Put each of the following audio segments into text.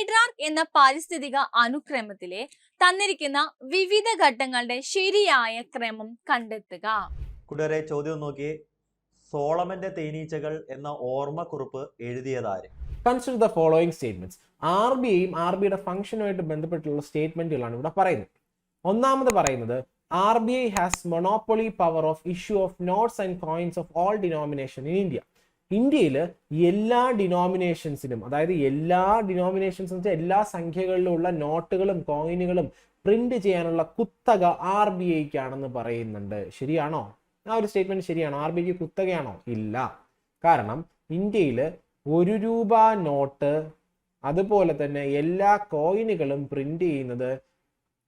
ഹൈഡ്രാർക്ക് എന്ന പാരിസ്ഥിതിക അനുക്രമത്തിലെ തന്നിരിക്കുന്ന വിവിധ ഘട്ടങ്ങളുടെ ശരിയായ ക്രമം കണ്ടെത്തുക. കൂട്ടുകാരെ ചോദ്യം നോക്കിയേ. സോളമന്റെ തേനീച്ചകൾ എന്ന ഓർമ്മക്കുറിപ്പ് എഴുതിയതാര്? Consider the following statements R B ഐയും ആർ ബിയുടെ ഫംഗ്ഷനുമായിട്ട് ബന്ധപ്പെട്ടുള്ള സ്റ്റേറ്റ്മെന്റുകളാണ് ഇവിടെ പറയുന്നത്. ഒന്നാമത് പറയുന്നത് R B I has monopoly power of issue of notes and coins of all denomination in India. ഇന്ത്യയിൽ എല്ലാ ഡിനോമിനേഷൻസിനും അതായത് എല്ലാ ഡിനോമിനേഷൻസ് വെച്ചാൽ എല്ലാ സംഖ്യകളിലുള്ള നോട്ടുകളും കോയിനുകളും പ്രിന്റ് ചെയ്യാനുള്ള കുത്തക ആർ ബി ഐക്കാണെന്ന് പറയുന്നുണ്ട്. ശരിയാണോ? ആ ഒരു സ്റ്റേറ്റ്മെന്റ് ശരിയാണോ? ആർ ബി ഐക്ക് കുത്തകയാണോ? ഇല്ല. കാരണം ഇന്ത്യയിൽ ഒരു രൂപ നോട്ട് അതുപോലെ തന്നെ എല്ലാ കോയിനുകളും പ്രിന്റ് ചെയ്യുന്നത്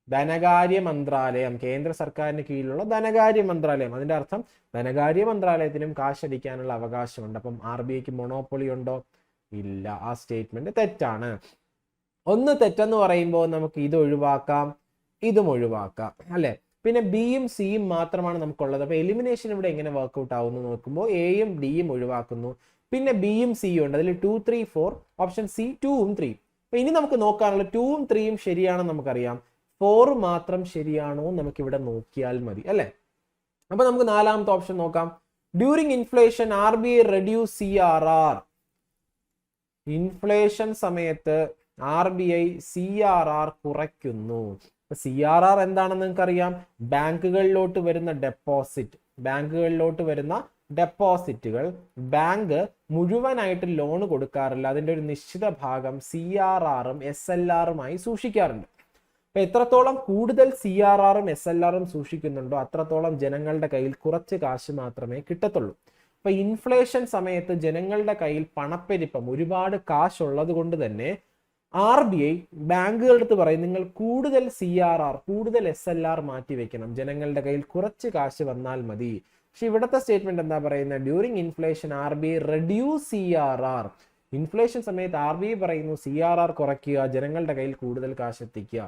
ധനകാര്യ മന്ത്രാലയം കേന്ദ്ര സർക്കാരിന് കീഴിലുള്ള ധനകാര്യ മന്ത്രാലയം അതിന്റെ അർത്ഥം ധനകാര്യ മന്ത്രാലയത്തിനും കാശടിക്കാനുള്ള അവകാശമുണ്ട്. അപ്പം ആർ ബി ഐക്ക് മൊണോപ്പൊളി ഉണ്ടോ? ഇല്ല. ആ സ്റ്റേറ്റ്മെന്റ് തെറ്റാണ്. ഒന്ന് തെറ്റെന്ന് പറയുമ്പോൾ നമുക്ക് ഇത് ഒഴിവാക്കാം ഇതും ഒഴിവാക്കാം അല്ലെ? പിന്നെ ബിയും സിയും മാത്രമാണ് നമുക്കുള്ളത്. അപ്പൊ എലിമിനേഷൻ ഇവിടെ എങ്ങനെ വർക്ക്ഔട്ട് ആവുന്നു നോക്കുമ്പോൾ എയും ഡിയും ഒഴിവാക്കുന്നു. പിന്നെ ബിയും സിയും ഉണ്ട്. അതിൽ two three four option C ടൂവും ത്രീ അപ്പൊ ഇനി നമുക്ക് നോക്കാനുള്ള ടൂവും ത്രീയും ശരിയാണെന്ന് നമുക്കറിയാം. ഫോർ മാത്രം ശരിയാണോ നമുക്ക് ഇവിടെ നോക്കിയാൽ മതി അല്ലെ? അപ്പൊ നമുക്ക് നാലാമത്തെ ഓപ്ഷൻ നോക്കാം. During inflation R B I reduce C R R inflation സമയത്ത് R B I C R R കുറയ്ക്കുന്നു. സി ആർ ആർ എന്താണെന്ന് നിങ്ങൾക്കറിയാം? ബാങ്കുകളിലോട്ട് വരുന്ന ഡെപ്പോസിറ്റ് ബാങ്കുകളിലോട്ട് വരുന്ന ഡെപ്പോസിറ്റുകൾ ബാങ്ക് മുഴുവനായിട്ട് ലോൺ കൊടുക്കാറില്ല. അതിന്റെ ഒരു നിശ്ചിത ഭാഗം സി ആർ ആറും എസ് എൽ ആറുമായി സൂക്ഷിക്കാറുണ്ട്. അപ്പൊ എത്രത്തോളം കൂടുതൽ സി ആർ ആറും എസ് എൽ ആറും സൂക്ഷിക്കുന്നുണ്ടോ അത്രത്തോളം ജനങ്ങളുടെ കയ്യിൽ കുറച്ച് കാശ് മാത്രമേ കിട്ടത്തുള്ളൂ. അപ്പൊ ഇൻഫ്ലേഷൻ സമയത്ത് ജനങ്ങളുടെ കയ്യിൽ പണപ്പെരുപ്പം ഒരുപാട് കാശ് ഉള്ളത് കൊണ്ട് തന്നെ ആർ ബി ഐ ബാങ്കുകളുടെ അടുത്ത് പറയും നിങ്ങൾ കൂടുതൽ സി ആർ ആർ കൂടുതൽ എസ് എൽ ആർ മാറ്റി വെക്കണം. ജനങ്ങളുടെ കയ്യിൽ കുറച്ച് കാശ് വന്നാൽ മതി. പക്ഷെ ഇവിടുത്തെ സ്റ്റേറ്റ്മെന്റ് എന്താ പറയുന്നത്? During inflation R B I reduce C R R inflation സമയത്ത് ആർ ബി ഐ പറയുന്നു സി ആർ ആർ കുറയ്ക്കുക ജനങ്ങളുടെ കയ്യിൽ കൂടുതൽ കാശ് എത്തിക്കുക.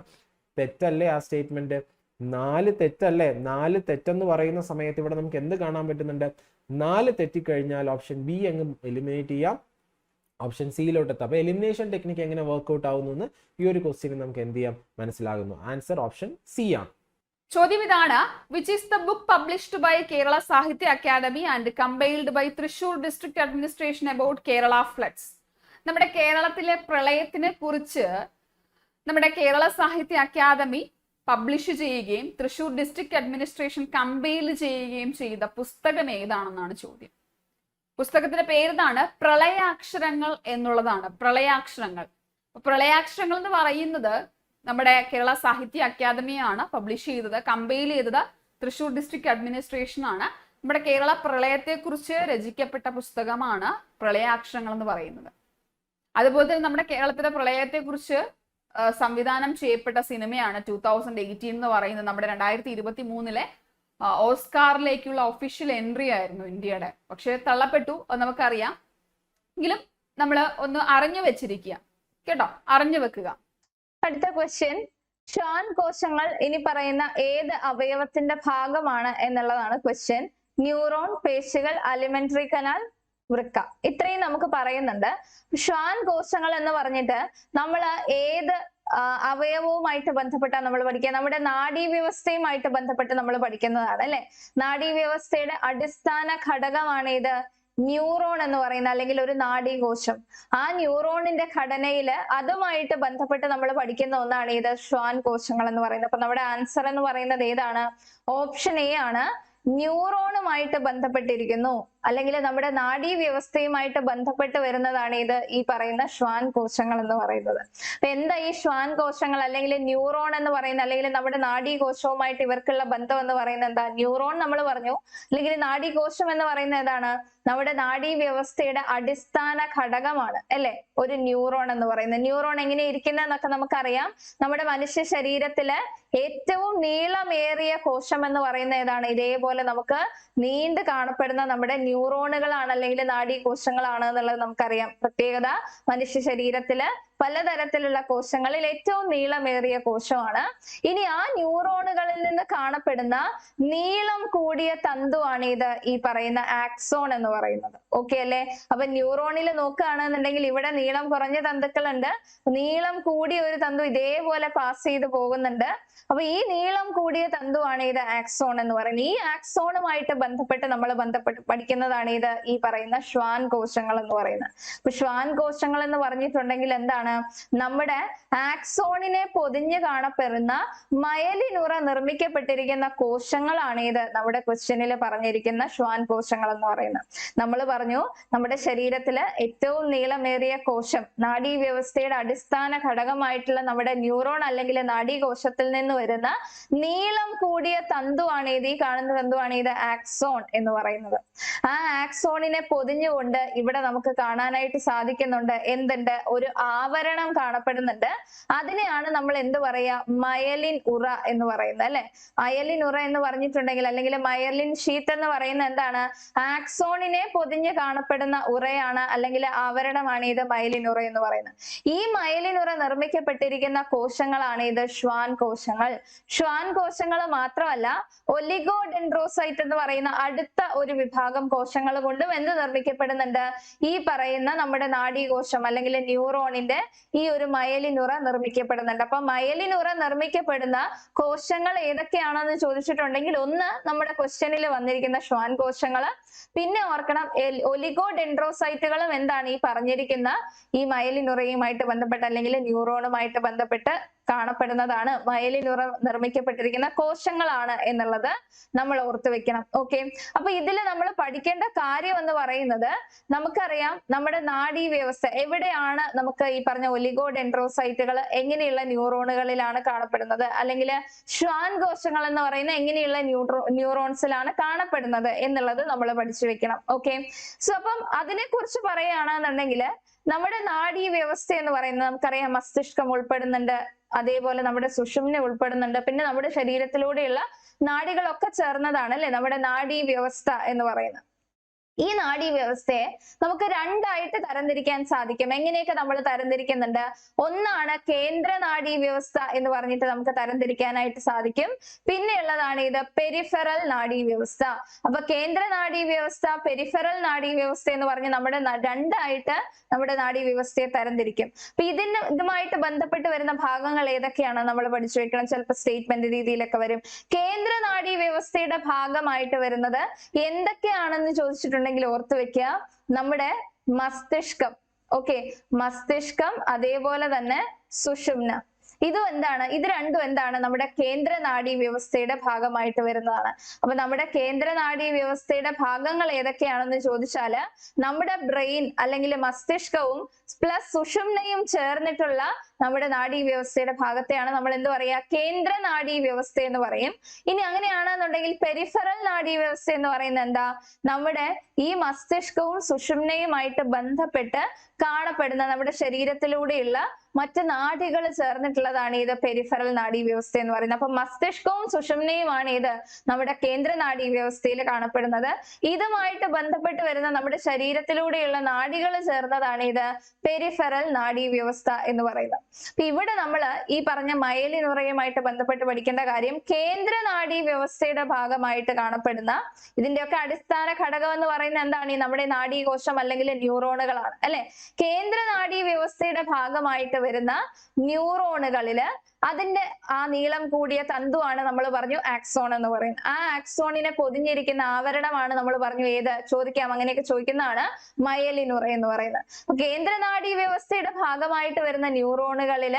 തെറ്റല്ലേ ആ സ്റ്റേറ്റ്മെന്റ്? നാല് തെറ്റല്ലേ? നാല് തെറ്റെന്ന് പറയുന്ന സമയത്ത് ഇവിടെ നമുക്ക് എന്ത് കാണാൻ പറ്റുന്നുണ്ട്? നാല് തെറ്റിക്കഴിഞ്ഞാൽ ഓപ്ഷൻ ബി അങ്ങ് എലിമിനേറ്റ് ചെയ്യാം. ഓപ്ഷൻ സിയിലോട്ട് എത്താം. അപ്പൊ എലിമിനേഷൻ ടെക്നിക്ക് എങ്ങനെ വർക്ക്ഔട്ട് ആവുന്നു എന്ന് ഈ ഒരു ക്വസ്റ്റ്യൻ നമുക്ക് എന്ത് ചെയ്യാം? മനസ്സിലാകുന്നു. ആൻസർ ഓപ്ഷൻ സി ആണ്. ചോദ്യം ഇതാണ്. Which is the book published by Kerala Sahitya Akademi and compiled by Thrissur district administration about Kerala floods നമ്മുടെ കേരളത്തിലെ പ്രളയത്തിനെ കുറിച്ച് നമ്മുടെ കേരള സാഹിത്യ അക്കാദമി പബ്ലിഷ് ചെയ്യുകയും തൃശൂർ ഡിസ്ട്രിക്ട് അഡ്മിനിസ്ട്രേഷൻ കമ്പയിൽ ചെയ്യുകയും ചെയ്ത പുസ്തകം ഏതാണെന്നാണ് ചോദ്യം. പുസ്തകത്തിന്റെ പേരിതാണ് പ്രളയാക്ഷരങ്ങൾ എന്നുള്ളതാണ്. പ്രളയാക്ഷരങ്ങൾ. പ്രളയാക്ഷരങ്ങൾ എന്ന് പറയുന്നത് നമ്മുടെ കേരള സാഹിത്യ അക്കാദമിയാണ് പബ്ലിഷ് ചെയ്തത് കമ്പയിൽ ചെയ്തത് തൃശൂർ ഡിസ്ട്രിക്ട് അഡ്മിനിസ്ട്രേഷൻ ആണ്. നമ്മുടെ കേരള പ്രളയത്തെക്കുറിച്ച് രചിക്കപ്പെട്ട പുസ്തകമാണ് പ്രളയാക്ഷരങ്ങൾ എന്ന് പറയുന്നത്. അതുപോലെ തന്നെ നമ്മുടെ കേരളത്തിലെ പ്രളയത്തെക്കുറിച്ച് സംവിധാനം ചെയ്യപ്പെട്ട സിനിമയാണ് ടൂ തൗസൻഡ് എയ്റ്റീൻ എന്ന് പറയുന്നത്. നമ്മുടെ രണ്ടായിരത്തി ഇരുപത്തി മൂന്നിലെ ഓസ്കാറിലേക്കുള്ള ഒഫീഷ്യൽ എൻട്രി ആയിരുന്നു ഇന്ത്യയുടെ. പക്ഷെ തള്ളപ്പെട്ടു നമുക്കറിയാം. എങ്കിലും നമ്മൾ ഒന്ന് അറിഞ്ഞു വെച്ചിരിക്കുക. കേട്ടോ? അറിഞ്ഞു വെക്കുക. അടുത്ത ക്വസ്റ്റ്യൻ ഷാൻ കോശങ്ങൾ ഇനി പറയുന്ന ഏത് അവയവത്തിന്റെ ഭാഗമാണ് എന്നുള്ളതാണ് ക്വസ്റ്റ്യൻ ന്യൂറോൺ പേശികൾ അലിമെന്ററി കനാൽ വൃക്ക ഇത്രയും നമുക്ക് പറയുന്നുണ്ട്. ഷ്വാൻ കോശങ്ങൾ എന്ന് പറഞ്ഞിട്ട് നമ്മൾ ഏത് അവയവവുമായിട്ട് ബന്ധപ്പെട്ട നമ്മൾ പഠിക്കുക നമ്മുടെ നാഡീവ്യവസ്ഥയുമായിട്ട് ബന്ധപ്പെട്ട് നമ്മൾ പഠിക്കുന്നതാണ് അല്ലെ? നാഡീവ്യവസ്ഥയുടെ അടിസ്ഥാന ഘടകമാണ് ഇത് ന്യൂറോൺ എന്ന് പറയുന്ന അല്ലെങ്കിൽ ഒരു നാഡീകോശം. ആ ന്യൂറോണിന്റെ ഘടനയിൽ അതുമായിട്ട് ബന്ധപ്പെട്ട് നമ്മൾ പഠിക്കുന്ന ഒന്നാണ് ഇത് ശ്വാൻ കോശങ്ങൾ എന്ന് പറയുന്നത്. അപ്പൊ നമ്മുടെ ആൻസർ എന്ന് പറയുന്നത് ഏതാണ്? ഓപ്ഷൻ എ ആണ് ന്യൂറോണുമായിട്ട് ബന്ധപ്പെട്ടിരിക്കുന്നു. അല്ലെങ്കിൽ നമ്മുടെ നാഡീ വ്യവസ്ഥയുമായിട്ട് ബന്ധപ്പെട്ട് വരുന്നതാണ് ഇത് ഈ പറയുന്ന ശ്വാൻ കോശങ്ങൾ എന്ന് പറയുന്നത്. അപ്പൊ എന്താ ഈ ശ്വാൻ കോശങ്ങൾ അല്ലെങ്കിൽ ന്യൂറോൺ എന്ന് പറയുന്ന അല്ലെങ്കിൽ നമ്മുടെ നാഡീ കോശവുമായിട്ട് ഇവർക്കുള്ള ബന്ധം എന്ന് പറയുന്നത് എന്താ? ന്യൂറോൺ നമ്മൾ പറഞ്ഞു. അല്ലെങ്കിൽ നാഡീ കോശം എന്ന് പറയുന്നത് എന്താണ് നമ്മുടെ നാഡീ വ്യവസ്ഥയുടെ അടിസ്ഥാന ഘടകമാണ് അല്ലെ? ഒരു ന്യൂറോൺ എന്ന് പറയുന്നത്. ന്യൂറോൺ എങ്ങനെ ഇരിക്കുന്നതെന്നൊക്കെ നമുക്കറിയാം. നമ്മുടെ മനുഷ്യ ശരീരത്തിൽ ഏറ്റവും നീളമേറിയ കോശം എന്ന് പറയുന്ന ഏതാണ്? ഇതേപോലെ നമുക്ക് നീണ്ടു കാണപ്പെടുന്ന നമ്മുടെ ന്യൂറോണുകളാണ് അല്ലെങ്കിൽ നാഡീകോശങ്ങളാണ് എന്നുള്ളത് നമുക്കറിയാം. പ്രത്യേകത മനുഷ്യ ശരീരത്തിൽ പലതരത്തിലുള്ള കോശങ്ങളിൽ ഏറ്റവും നീളമേറിയ കോശമാണ്. ഇനി ആ ന്യൂറോണുകളിൽ നിന്ന് കാണപ്പെടുന്ന നീളം കൂടിയ തന്തുവാണ് ഇത് ഈ പറയുന്ന ആക്സോൺ എന്ന് പറയുന്നത്. ഓക്കെ അല്ലെ? അപ്പൊ ന്യൂറോണിൽ നോക്കുകയാണെന്നുണ്ടെങ്കിൽ ഇവിടെ നീളം കുറഞ്ഞ തന്തുക്കളുണ്ട്. നീളം കൂടിയ ഒരു തന്തു ഇതേപോലെ പാസ് ചെയ്ത് പോകുന്നുണ്ട്. അപ്പൊ ഈ നീളം കൂടിയ തന്തുവാണ് ഇത് ആക്സോൺ എന്ന് പറയുന്നത്. ഈ ആക്സോണുമായിട്ട് ബന്ധപ്പെട്ട് നമ്മൾ ബന്ധപ്പെട്ട് പഠിക്കുന്നതാണ് ഇത് ഈ പറയുന്ന ശ്വാൻ കോശങ്ങൾ എന്ന് പറയുന്നത്. അപ്പൊ ശ്വാൻ കോശങ്ങൾ എന്ന് പറഞ്ഞിട്ടുണ്ടെങ്കിൽ എന്താണ്? നമ്മുടെ ആക്സോണിനെ പൊതിഞ്ഞു കാണപ്പെടുന്ന മയലിനുറ നിർമ്മിക്കപ്പെട്ടിരിക്കുന്ന കോശങ്ങളാണ് ഇത് നമ്മുടെ ക്വസ്റ്റ്യനിൽ പറഞ്ഞിരിക്കുന്ന ശ്വാൻ കോശങ്ങൾ എന്ന് പറയുന്നത്. നമ്മൾ പറഞ്ഞു നമ്മുടെ ശരീരത്തിൽ ഏറ്റവും നീളമേറിയ കോശം നാഡീവ്യവസ്ഥയുടെ അടിസ്ഥാന ഘടകമായിട്ടുള്ള നമ്മുടെ ന്യൂറോൺ അല്ലെങ്കിൽ നാഡീകോശത്തിൽ നിന്ന് വരുന്ന നീളം കൂടിയ തന്തുവാണ് ഇത്. ഈ കാണുന്ന തന്തുവാണ് ഇത് ആക്സോൺ എന്ന് പറയുന്നത്. ആ ആക്സോണിനെ പൊതിഞ്ഞുകൊണ്ട് ഇവിടെ നമുക്ക് കാണാനായിട്ട് സാധിക്കുന്നുണ്ട്. എന്തുണ്ട്? ഒരു ആവരണം കാണപ്പെടുന്നുണ്ട്. അതിനെയാണ് നമ്മൾ എന്ത് പറയാ മയലിൻ ഉറ എന്ന് പറയുന്നത് അല്ലെ? അയലിൻ ഉറ എന്ന് പറഞ്ഞിട്ടുണ്ടെങ്കിൽ അല്ലെങ്കിൽ മയലിൻ ഷീത്ത് എന്ന് പറയുന്നത് എന്താണ്? ആക്സോണിനെ പൊതിഞ്ഞ് കാണപ്പെടുന്ന ഉറയാണ് അല്ലെങ്കിൽ ആവരണമാണ് ഇത് മയലിൻ ഉറ എന്ന് പറയുന്നത്. ഈ മയലിൻ ഉറ നിർമ്മിക്കപ്പെട്ടിരിക്കുന്ന കോശങ്ങളാണ് ഇത് ശ്വാൻ കോശങ്ങൾ. ശ്വാൻ കോശങ്ങൾ മാത്രമല്ല ഒലിഗോഡെൻഡ്രോസൈറ്റ് എന്ന് പറയുന്ന അടുത്ത ഒരു വിഭാഗം കോശങ്ങൾ കൊണ്ടും എന്ത് നിർമ്മിക്കപ്പെടുന്നുണ്ട്? ഈ പറയുന്ന നമ്മുടെ നാഡീകോശം അല്ലെങ്കിൽ ന്യൂറോണിന്റെ ഈ ഒരു മയലിനുറ നിർമ്മിക്കപ്പെടുന്നുണ്ട്. അപ്പൊ മയലിനുറ നിർമ്മിക്കപ്പെടുന്ന കോശങ്ങൾ ഏതൊക്കെയാണെന്ന് ചോദിച്ചിട്ടുണ്ടെങ്കിൽ ഒന്ന് നമ്മുടെ ക്വസ്റ്റ്യനിൽ വന്നിരിക്കുന്ന ശ്വാൻ കോശങ്ങൾ പിന്നെ ഓർക്കണം ഒലിഗോഡെൻഡ്രോസൈറ്റുകളും എന്താണ് ഈ പറഞ്ഞിരിക്കുന്ന ഈ മയലിനുറയുമായിട്ട് ബന്ധപ്പെട്ട് അല്ലെങ്കിൽ ന്യൂറോണുമായിട്ട് ബന്ധപ്പെട്ട് കാണപ്പെടുന്നതാണ്. മയലിനുറ നിർമ്മിക്കപ്പെട്ടിരിക്കുന്ന കോശങ്ങളാണ് എന്നുള്ളത് നമ്മൾ ഓർത്തു വെക്കണം. ഓക്കെ? അപ്പൊ ഇതിൽ നമ്മൾ പഠിക്കേണ്ട കാര്യം എന്ന് പറയുന്നത് നമുക്കറിയാം നമ്മുടെ നാഡീ വ്യവസ്ഥ എവിടെയാണ് നമുക്ക് ഈ പറഞ്ഞ ഒലിഗോഡെൻഡ്രോസൈറ്റുകൾ എങ്ങനെയുള്ള ന്യൂറോണുകളിലാണ് കാണപ്പെടുന്നത്? അല്ലെങ്കിൽ ശ്വാൻ കോശങ്ങൾ എന്ന് പറയുന്ന എങ്ങനെയുള്ള ന്യൂട്രോ ന്യൂറോൺസിലാണ് കാണപ്പെടുന്നത് എന്നുള്ളത് നമ്മൾ പഠിച്ചു വെക്കണം. ഓക്കെ സോ അപ്പം അതിനെ കുറിച്ച് പറയുകയാണെന്നുണ്ടെങ്കിൽ നമ്മുടെ നാഡീ വ്യവസ്ഥ എന്ന് പറയുന്നത് നമുക്കറിയാം മസ്തിഷ്കം ഉൾപ്പെടുന്നുണ്ട് അതേപോലെ നമ്മുടെ സുഷുമ്ന ഉൾപ്പെടുന്നുണ്ട് പിന്നെ നമ്മുടെ ശരീരത്തിലൂടെയുള്ള നാടികളൊക്കെ ചേർന്നതാണ് അല്ലെ? നമ്മുടെ നാഡീ വ്യവസ്ഥ എന്ന് പറയുന്നത്. ഈ നാഡീ വ്യവസ്ഥയെ നമുക്ക് രണ്ടായിട്ട് തരംതിരിക്കാൻ സാധിക്കും. എങ്ങനെയൊക്കെ നമ്മൾ തരംതിരിക്കുന്നുണ്ട്? ഒന്നാണ് കേന്ദ്ര നാഡീ വ്യവസ്ഥ എന്ന് പറഞ്ഞിട്ട് നമുക്ക് തരംതിരിക്കാനായിട്ട് സാധിക്കും. പിന്നെയുള്ളതാണ് ഇത് പെരിഫറൽ നാഡീ വ്യവസ്ഥ. അപ്പൊ കേന്ദ്ര പെരിഫറൽ നാഡീ വ്യവസ്ഥ എന്ന് പറഞ്ഞ് നമ്മുടെ രണ്ടായിട്ട് നമ്മുടെ നാഡീ വ്യവസ്ഥയെ തരംതിരിക്കും. അപ്പൊ ഇതിന് ഇതുമായിട്ട് ബന്ധപ്പെട്ട് വരുന്ന ഭാഗങ്ങൾ ഏതൊക്കെയാണ് നമ്മൾ പഠിച്ചു വെക്കണം? ചിലപ്പോൾ സ്റ്റേറ്റ്മെന്റ് രീതിയിലൊക്കെ വരും. കേന്ദ്ര നാഡീ വ്യവസ്ഥയുടെ ഭാഗമായിട്ട് വരുന്നത് എന്തൊക്കെയാണെന്ന് ചോദിച്ചിട്ടുണ്ടെങ്കിൽ ഓർത്തു വെക്കുക. നമ്മുടെ മസ്തിഷ്കം ഓക്കെ മസ്തിഷ്കം അതേപോലെ തന്നെ സുഷുമ്ന. ഇതും എന്താണ്? ഇത് രണ്ടും എന്താണ്? നമ്മുടെ കേന്ദ്ര നാഡീ വ്യവസ്ഥയുടെ ഭാഗമായിട്ട് വരുന്നതാണ്. അപ്പൊ നമ്മുടെ കേന്ദ്ര നാഡീ വ്യവസ്ഥയുടെ ഭാഗങ്ങൾ ഏതൊക്കെയാണെന്ന് ചോദിച്ചാൽ നമ്മുടെ ബ്രെയിൻ അല്ലെങ്കിൽ മസ്തിഷ്കവും പ്ലസ് സുഷുമ്നയും ചേർന്നിട്ടുള്ള നമ്മുടെ നാഡീ വ്യവസ്ഥയുടെ ഭാഗത്തെയാണ് നമ്മൾ എന്ത് പറയുക? കേന്ദ്ര നാഡീ വ്യവസ്ഥ എന്ന് പറയും. ഇനി അങ്ങനെയാണെന്നുണ്ടെങ്കിൽ പെരിഫറൽ നാഡീ വ്യവസ്ഥ എന്ന് പറയുന്നത് എന്താ? നമ്മുടെ ഈ മസ്തിഷ്കവും സുഷുമ്നയുമായിട്ട് ബന്ധപ്പെട്ട് കാണപ്പെടുന്ന നമ്മുടെ ശരീരത്തിലൂടെയുള്ള മറ്റ് നാഡികൾ ചേർന്നിട്ടുള്ളതാണ് ഇത് പെരിഫറൽ നാഡീ വ്യവസ്ഥ എന്ന് പറയുന്നത്. അപ്പൊ മസ്തിഷ്കവും സുഷുമ്നയുമാണ് ഇത് നമ്മുടെ കേന്ദ്ര നാഡീ വ്യവസ്ഥയിൽ കാണപ്പെടുന്നത്. ഇതുമായിട്ട് ബന്ധപ്പെട്ട് വരുന്ന നമ്മുടെ ശരീരത്തിലൂടെയുള്ള നാഡികൾ ചേർന്നതാണ് ഇത് പെരിഫറൽ നാഡീ വ്യവസ്ഥ എന്ന് പറയുന്നത്. അപ്പൊ ഇവിടെ നമ്മൾ ഈ പറഞ്ഞ മയലിനുറയുമായിട്ട് ബന്ധപ്പെട്ട് പഠിക്കേണ്ട കാര്യം കേന്ദ്ര നാഡീ വ്യവസ്ഥയുടെ ഭാഗമായിട്ട് കാണപ്പെടുന്ന ഇതിന്റെയൊക്കെ അടിസ്ഥാന ഘടകം എന്ന് പറയുന്നത് എന്താണ്? ഈ നമ്മുടെ നാഡീകോശം അല്ലെങ്കിൽ ന്യൂറോണുകളാണ്. അല്ലെ? കേന്ദ്ര നാഡീ വ്യവസ്ഥയുടെ ഭാഗമായിട്ട് വരുന്ന ന്യൂറോണുകളിൽ അതിന്റെ ആ നീളം കൂടിയ തന്തുവാണ് നമ്മൾ പറഞ്ഞു ആക്സോൺ എന്ന് പറയുന്നത്. ആ ആക്സോണിനെ പൊതിഞ്ഞിരിക്കുന്ന ആവരണമാണ് നമ്മൾ പറഞ്ഞു ഏത് ചോദിക്കാം അങ്ങനെയൊക്കെ ചോദിക്കുന്നതാണ് മയലിനുറ എന്ന് പറയുന്നത്. കേന്ദ്രനാഡി വ്യവസ്ഥയുടെ ഭാഗമായിട്ട് വരുന്ന ന്യൂറോണുകളിൽ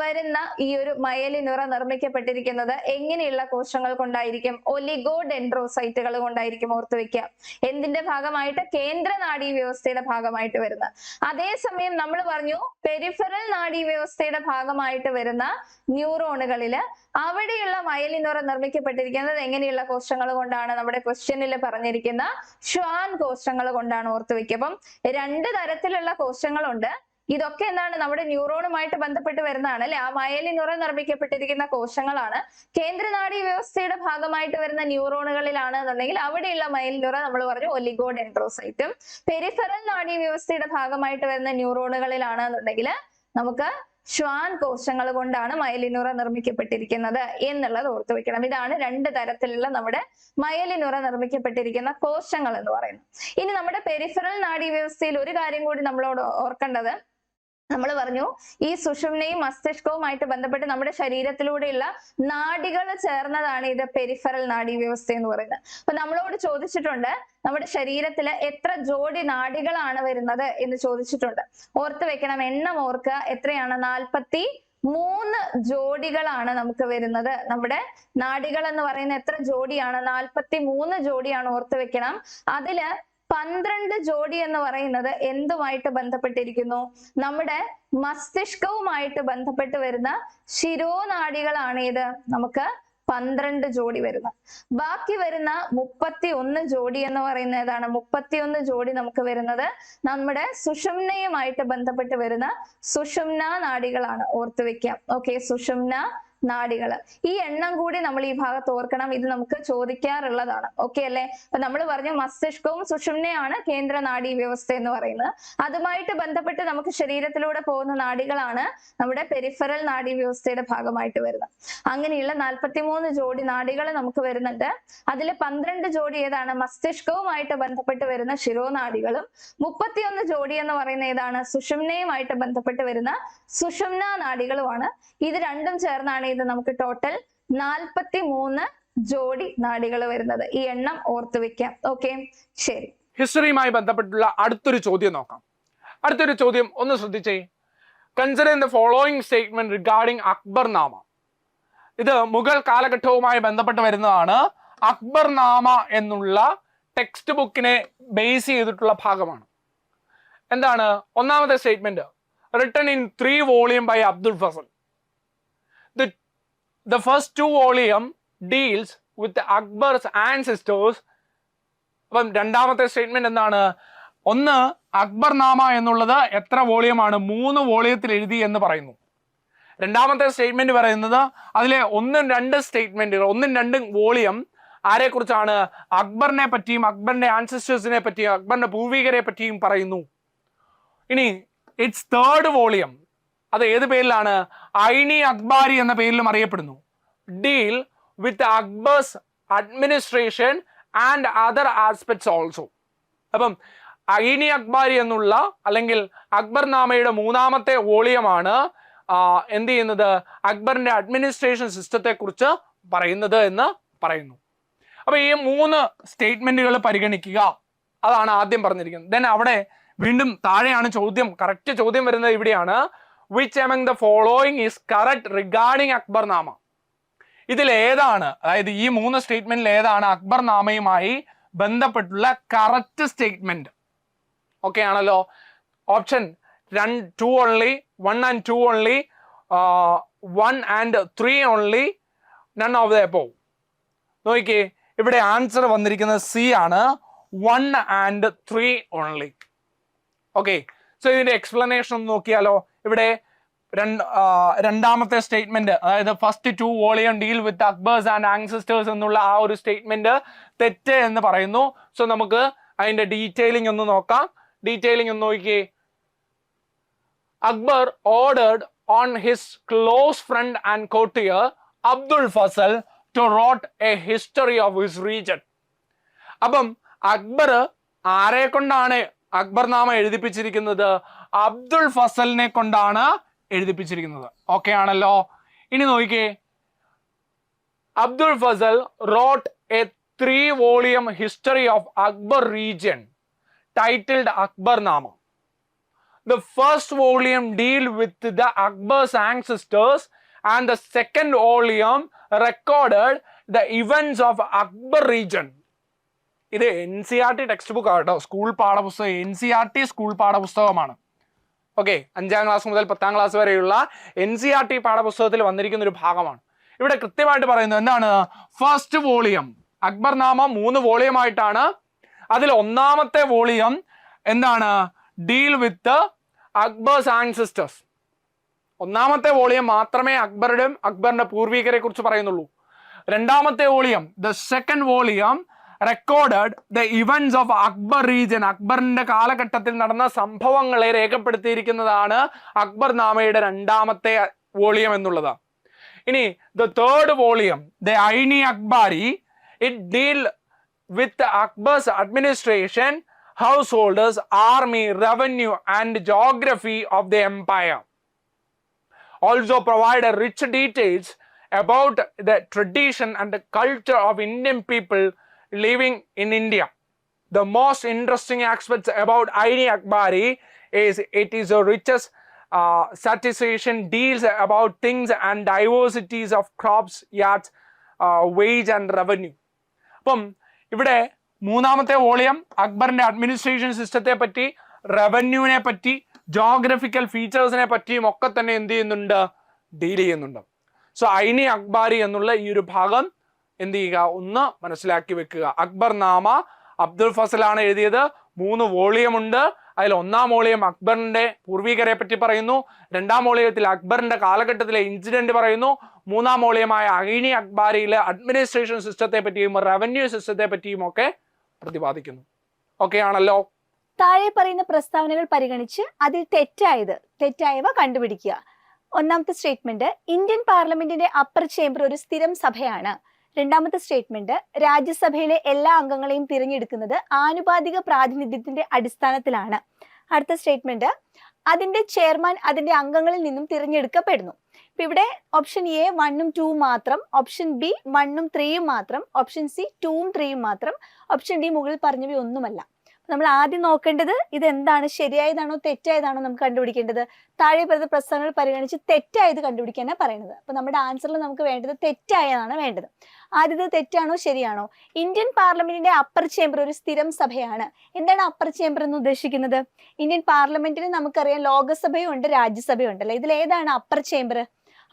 വരുന്ന ഈ ഒരു മയലിനുറ നിർമ്മിക്കപ്പെട്ടിരിക്കുന്നത് എങ്ങനെയുള്ള കോശങ്ങൾ കൊണ്ടായിരിക്കും? ഒലിഗോഡെൻഡ്രോസൈറ്റുകൾ കൊണ്ടായിരിക്കും ഓർത്തു വെക്കുക എന്തിന്റെ ഭാഗമായിട്ട്? കേന്ദ്ര നാഡീ വ്യവസ്ഥയുടെ ഭാഗമായിട്ട് വരുന്ന. അതേസമയം നമ്മൾ പറഞ്ഞു പെരിഫറൽ നാഡീ വ്യവസ്ഥയുടെ ഭാഗമായിട്ട് വരുന്ന ന്യൂറോണുകളിൽ അവിടെയുള്ള മയലിനുറ നിർമ്മിക്കപ്പെട്ടിരിക്കുന്നത് എങ്ങനെയുള്ള കോശങ്ങൾ കൊണ്ടാണ്? നമ്മുടെ ക്വസ്റ്റ്യനിൽ പറഞ്ഞിരിക്കുന്ന ശ്വാൻ കോശങ്ങൾ കൊണ്ടാണ് ഓർത്തു വെക്കുക അപ്പം രണ്ട് തരത്തിലുള്ള കോശങ്ങളുണ്ട്. ഇതൊക്കെ എന്താണ് നമ്മുടെ ന്യൂറോണുമായിട്ട് ബന്ധപ്പെട്ട് വരുന്നതാണ് അല്ലെ? ആ മയലിനുറ നിർമ്മിക്കപ്പെട്ടിരിക്കുന്ന കോശങ്ങളാണ്. കേന്ദ്ര നാഡീ വ്യവസ്ഥയുടെ ഭാഗമായിട്ട് വരുന്ന ന്യൂറോണുകളിലാണ് എന്നുണ്ടെങ്കിൽ അവിടെയുള്ള മയലിനുറ നമ്മൾ പറഞ്ഞു ഒലിഗോഡെൻഡ്രോസൈറ്റും. പെരിഫറൽ നാഡീ വ്യവസ്ഥയുടെ ഭാഗമായിട്ട് വരുന്ന ന്യൂറോണുകളിലാണ് എന്നുണ്ടെങ്കിൽ നമുക്ക് ശ്വാൻ കോശങ്ങൾ കൊണ്ടാണ് മയലിനുറ നിർമ്മിക്കപ്പെട്ടിരിക്കുന്നത് എന്നുള്ളത് ഓർത്തു വെക്കണം. ഇതാണ് രണ്ട് തരത്തിലുള്ള നമ്മുടെ മയലിനുറ നിർമ്മിക്കപ്പെട്ടിരിക്കുന്ന കോശങ്ങൾ എന്ന് പറയുന്നത്. ഇനി നമ്മുടെ പെരിഫറൽ നാഡീവ്യവസ്ഥയിൽ ഒരു കാര്യം കൂടി നമ്മളോട് ഓർക്കേണ്ടത് നമ്മൾ പറഞ്ഞു ഈ സുഷുമ്നയും മസ്തിഷ്കവുമായിട്ട് ബന്ധപ്പെട്ട് നമ്മുടെ ശരീരത്തിലൂടെയുള്ള നാഡികൾ ചേർന്നതാണ് ഇത് പെരിഫറൽ നാഡീവ്യവസ്ഥ എന്ന് പറയുന്നത്. അപ്പൊ നമ്മളോട് ചോദിച്ചിട്ടുണ്ട് നമ്മുടെ ശരീരത്തിൽ എത്ര ജോഡി നാഡികളാണ് വരുന്നത് എന്ന് ചോദിച്ചിട്ടുണ്ട്. ഓർത്ത് വെക്കണം എണ്ണം ഓർക്കുക എത്രയാണ്? നാൽപ്പത്തി മൂന്ന് ജോഡികളാണ് നമുക്ക് വരുന്നത്. നമ്മുടെ നാഡികൾ എന്ന് പറയുന്ന എത്ര ജോഡിയാണ്? നാൽപ്പത്തി മൂന്ന് ജോഡിയാണ് ഓർത്ത് വെക്കണം. അതിൽ പന്ത്രണ്ട് ജോഡി എന്ന് പറയുന്നത് എന്തുമായിട്ട് ബന്ധപ്പെട്ടിരിക്കുന്നു? നമ്മുടെ മസ്തിഷ്കവുമായിട്ട് ബന്ധപ്പെട്ട് വരുന്ന ശിരോനാഡികളാണ് ഇത്. നമുക്ക് പന്ത്രണ്ട് ജോഡി വരുന്നത് ബാക്കി വരുന്ന മുപ്പത്തി ഒന്ന് ജോഡി എന്ന് പറയുന്ന ഏതാണ്? മുപ്പത്തിയൊന്ന് ജോഡി നമുക്ക് വരുന്നത് നമ്മുടെ സുഷുമ്നയുമായിട്ട് ബന്ധപ്പെട്ട് വരുന്ന സുഷുമ്ന നാഡികളാണ് ഓർത്തു വെക്കാം. ഓക്കെ സുഷുമ്ന നാഡികൾ ഈ എണ്ണം കൂടി നമ്മൾ ഈ ഭാഗത്ത് ഓർക്കണം. ഇത് നമുക്ക് ചോദിക്കാറുള്ളതാണ്. ഓക്കെ അല്ലേ? അപ്പൊ നമ്മൾ പറഞ്ഞു മസ്തിഷ്കവും സുഷുമ്നയാണ് കേന്ദ്ര നാഡീ വ്യവസ്ഥ എന്ന് പറയുന്നത്. അതുമായിട്ട് ബന്ധപ്പെട്ട് നമുക്ക് ശരീരത്തിലൂടെ പോകുന്ന നാഡികളാണ് നമ്മുടെ പെരിഫറൽ നാഡി വ്യവസ്ഥയുടെ ഭാഗമായിട്ട് വരുന്നത്. അങ്ങനെയുള്ള നാൽപ്പത്തിമൂന്ന് ജോഡി നാഡികൾ നമുക്ക് വരുന്നുണ്ട്. അതിൽ പന്ത്രണ്ട് ജോഡി ഏതാണ്? മസ്തിഷ്കവുമായിട്ട് ബന്ധപ്പെട്ട് വരുന്ന ശിരോനാഡികളും മുപ്പത്തിയൊന്ന് ജോഡി എന്ന് പറയുന്ന ഏതാണ്? സുഷുമ്നയുമായിട്ട് ബന്ധപ്പെട്ട് വരുന്ന സുഷുമ്ന നാഡികളുമാണ് ഇത് രണ്ടും ചേർന്നാണ് ഇത് നമുക്ക് ടോട്ടൽ നാൽപ്പത്തി മൂന്ന് ജോഡി നാടികൾ വരുന്നത്. ഈ എണ്ണം ഓർത്തു വെക്കാം. ഓക്കെ ശരി. ഹിസ്റ്ററിയുമായി ബന്ധപ്പെട്ടുള്ള അടുത്തൊരു ചോദ്യം നോക്കാം. അടുത്തൊരു ചോദ്യം ഒന്ന് ശ്രദ്ധിച്ചേ. Consider the following statement regarding Akbar Nama ഇത് മുഗൾ കാലഘട്ടവുമായി ബന്ധപ്പെട്ട് വരുന്നതാണ്. അക്ബർ നാമ എന്നുള്ള ടെക്സ്റ്റ് ബുക്കിനെ ബേസ് ചെയ്തിട്ടുള്ള ഭാഗമാണ്. എന്താണ്? ഒന്നാമത്തെ statement written in three volume by Abdul Fazal the first two volume deals with Akbar's ancestors. അപ്പം രണ്ടാമത്തെ സ്റ്റേറ്റ്മെന്റ് എന്താണ്? ഒന്ന് അക്ബർ നാമ എന്നുള്ളത് എത്ര വോളിയമാണ് മൂന്ന് വോളിയത്തിൽ എഴുതി എന്ന് പറയുന്നു. രണ്ടാമത്തെ സ്റ്റേറ്റ്മെന്റ് പറയുന്നത് അതിലെ ഒന്നും രണ്ട് സ്റ്റേറ്റ്മെന്റുകൾ ഒന്നും രണ്ടും വോളിയം ആരെക്കുറിച്ചാണ്? അക്ബറിനെ പറ്റിയും അക്ബറിന്റെ ആൻസിസ്റ്റേഴ്സിനെ പറ്റിയും അക്ബറിന്റെ പൂർവികരെ പറ്റിയും പറയുന്നു. ഇനി ഇറ്റ്സ് തേർഡ് വോളിയം അത് ഏത് പേരിലാണ്? ഐനി അക്ബാരി എന്ന പേരിലും അറിയപ്പെടുന്നു. Deal with Akbar's administration and other aspects also അപ്പം ഐനി അക്ബാരി എന്നുള്ള അല്ലെങ്കിൽ അക്ബർ നാമയുടെ മൂന്നാമത്തെ വോളിയമാണ് എന്ത് ചെയ്യുന്നത്? അക്ബറിന്റെ അഡ്മിനിസ്ട്രേഷൻ സിസ്റ്റത്തെ കുറിച്ച് പറയുന്നത് എന്ന് പറയുന്നു. അപ്പൊ ഈ മൂന്ന് സ്റ്റേറ്റ്മെന്റുകൾ പരിഗണിക്കുക. അതാണ് ആദ്യം പറഞ്ഞിരിക്കുന്നത്. ദെൻ അവിടെ വീണ്ടും താഴെയാണ് ചോദ്യം കറക്റ്റ് ചോദ്യം വരുന്നത് ഇവിടെയാണ്. Which among the following is correct regarding Akbar Nama ഇതിൽ ഏതാണ് അതായത് ഈ മൂന്ന് സ്റ്റേറ്റ്മെന്റിൽ ഏതാണ് അക്ബർ നാമയുമായി ബന്ധപ്പെട്ടുള്ള കറക്റ്റ് സ്റ്റേറ്റ്മെന്റ് ഓക്കെ ആണല്ലോ. ഓപ്ഷൻ രണ്ട് two only one and two only one and three only none of the above നോക്കിക്കേ ഇവിടെ ആൻസർ വന്നിരിക്കുന്നത് സി ആണ്. One and three only okay so ഇതിന്റെ എക്സ്പ്ലനേഷൻ ഒന്ന് നോക്കിയാലോ. ഇവിടെ രണ്ടാമത്തെ സ്റ്റേറ്റ്മെന്റ് അതായത് first two volume deal with Akbar's and ancestors എന്നുള്ള ആ ഒരു സ്റ്റേറ്റ്മെന്റ് തെറ്റ് എന്ന് പറയുന്നു. സോ നമുക്ക് അതിന്റെ ഡീറ്റെയിലിംഗ് ഒന്ന് നോക്കാം. ഡീറ്റെയിലിംഗ് ഒന്ന് നോക്കിയേ. Akbar ordered on his close friend and courtier Abdul Fazal to wrote a history of his reign അപ്പം അക്ബർ ആരെ കൊണ്ടാണ് അക്ബർ നാമ എഴുതിപ്പിച്ചിരിക്കുന്നത്? അബ്ദുൾ ഫസലിനെ കൊണ്ടാണ് എഴുതിപ്പിച്ചിരിക്കുന്നത്. ഓക്കെ ആണല്ലോ. ഇനി നോക്കിക്കേ. Abdul Fazal wrote a three volume history of Akbar region titled Akbar Nama the first volume deal with the Akbar's ancestors and the second volume recorded the events of Akbar region ഇത് N C R T textbook ആട്ടോ. School പാഠപുസ്തകം N C R T school പാഠപുസ്തകമാണ്. Okay അഞ്ചാം class മുതൽ പത്താം class വരെയുള്ള N C R T പാഠപുസ്തകത്തിൽ വന്നിരിക്കുന്ന ഒരു ഭാഗമാണ്. ഇവിടെ കൃത്യമായിട്ട് പറയുന്നത് എന്താണ്? ഫസ്റ്റ് വോളിയം അക്ബർ നാമ മൂന്ന് വോളിയം ആയിട്ടാണ്. അതിൽ ഒന്നാമത്തെ വോളിയം എന്താണ്? ഡീൽ വിത്ത് അക്ബേഴ്സ് ആൻസിസ്റ്റേഴ്സ് ഒന്നാമത്തെ വോളിയം മാത്രമേ അക്ബറുടെയും അക്ബറിന്റെ പൂർവികരെ കുറിച്ച് പറയുന്നുള്ളൂ. രണ്ടാമത്തെ volume the second volume recorded the events of Akbar reign അക്ബറിന്റെ കാലഘട്ടത്തിൽ നടന്ന സംഭവങ്ങളെ രേഖപ്പെടുത്തിയിരിക്കുന്നതാണ് അക്ബർ നാമയുടെ രണ്ടാമത്തെ വോളിയം എന്നുള്ളത്. ഇനി the third volume the Aini Akbari it deal with Akbar's administration householders army revenue and geography of the empire also provide details about the tradition and the culture of Indian people living in India. The most interesting aspects about Aini Akbari is it is the richest uh, satisfaction deals about things and diversities of crops, yards, uh, wage and revenue. അപ്പം ഇവിടെ മൂന്നാമത്തെ volume അക്ബറിന്റെ administration സിസ്റ്റത്തെ പറ്റി റവന്യൂവിനെ പറ്റി geographical ഫീച്ചേഴ്സിനെ പറ്റിയും ഒക്കെ തന്നെ എന്ത് ചെയ്യുന്നുണ്ട് ഡീൽ ചെയ്യുന്നുണ്ട് സോ ഐനി അക്ബാരി എന്നുള്ള ഈ ഒരു ഭാഗം എന്ത് ചെയ്യുക? ഒന്ന് മനസ്സിലാക്കി വെക്കുക. അക്ബർ നാമ അബ്ദുൽ ഫസലാണ് എഴുതിയത്. മൂന്ന് വോളിയം ഉണ്ട് അതിൽ ഒന്നാം വോളിയം അക്ബറിന്റെ പൂർവികരെ പറ്റി പറയുന്നു. രണ്ടാം വോളിയത്തിൽ അക്ബറിന്റെ കാലഘട്ടത്തിലെ ഇൻസിഡന്റ് പറയുന്നു. മൂന്നാം വോളിയമായ ഐനി അക്ബാരിയിലെ അഡ്മിനിസ്ട്രേഷൻ സിസ്റ്റത്തെ പറ്റിയും റവന്യൂ സിസ്റ്റത്തെ പറ്റിയും ഒക്കെ പ്രതിപാദിക്കുന്നു. ഓക്കെ ആണല്ലോ? താഴെ പറയുന്ന പ്രസ്താവനകൾ പരിഗണിച്ച് അതിൽ തെറ്റായത് തെറ്റായവ കണ്ടുപിടിക്കുക. ഒന്നാമത്തെ സ്റ്റേറ്റ്മെന്റ് ഇന്ത്യൻ പാർലമെന്റിന്റെ അപ്പർ ചേംബർ ഒരു സ്ഥിരം സഭയാണ്. രണ്ടാമത്തെ സ്റ്റേറ്റ്മെന്റ് രാജ്യസഭയിലെ എല്ലാ അംഗങ്ങളെയും തിരഞ്ഞെടുക്കുന്നത് ആനുപാതിക പ്രാതിനിധ്യത്തിന്റെ അടിസ്ഥാനത്തിലാണ്. അടുത്ത സ്റ്റേറ്റ്മെന്റ് അതിന്റെ ചെയർമാൻ അതിന്റെ അംഗങ്ങളിൽ നിന്നും തിരഞ്ഞെടുക്കപ്പെടുന്നു. ഇപ്പൊ ഇവിടെ ഓപ്ഷൻ എ വണ്ണും ടൂവും മാത്രം ഓപ്ഷൻ ബി വണ്ണും ത്രീയും മാത്രം ഓപ്ഷൻ സി ടൂവും ത്രീയും മാത്രം ഓപ്ഷൻ ഡി മുകളിൽ പറഞ്ഞവയൊന്നുമല്ല. നമ്മൾ ആദ്യം നോക്കേണ്ടത് ഇത് എന്താണ് ശരിയായതാണോ? തെറ്റായതാണോ നമുക്ക് കണ്ടുപിടിക്കേണ്ടത്? താഴെ പറയുന്ന പ്രശ്നങ്ങൾ പരിഗണിച്ച് തെറ്റായത് കണ്ടുപിടിക്കാനാണ് പറയുന്നത്. അപ്പൊ നമ്മുടെ ആൻസറിൽ നമുക്ക് വേണ്ടത് തെറ്റായതാണ് വേണ്ടത്. ആദ്യത് തെറ്റാണോ? ശരിയാണോ? ഇന്ത്യൻ പാർലമെന്റിന്റെ അപ്പർ ചേംബർ ഒരു സ്ഥിരം സഭയാണ്. എന്താണ് അപ്പർ ചേംബർ എന്ന് ഉദ്ദേശിക്കുന്നത്? ഇന്ത്യൻ പാർലമെന്റിന് നമുക്കറിയാം ലോകസഭയുണ്ട് രാജ്യസഭയുണ്ട് അല്ലെ? ഇതിൽ ഏതാണ് അപ്പർ ചേംബർ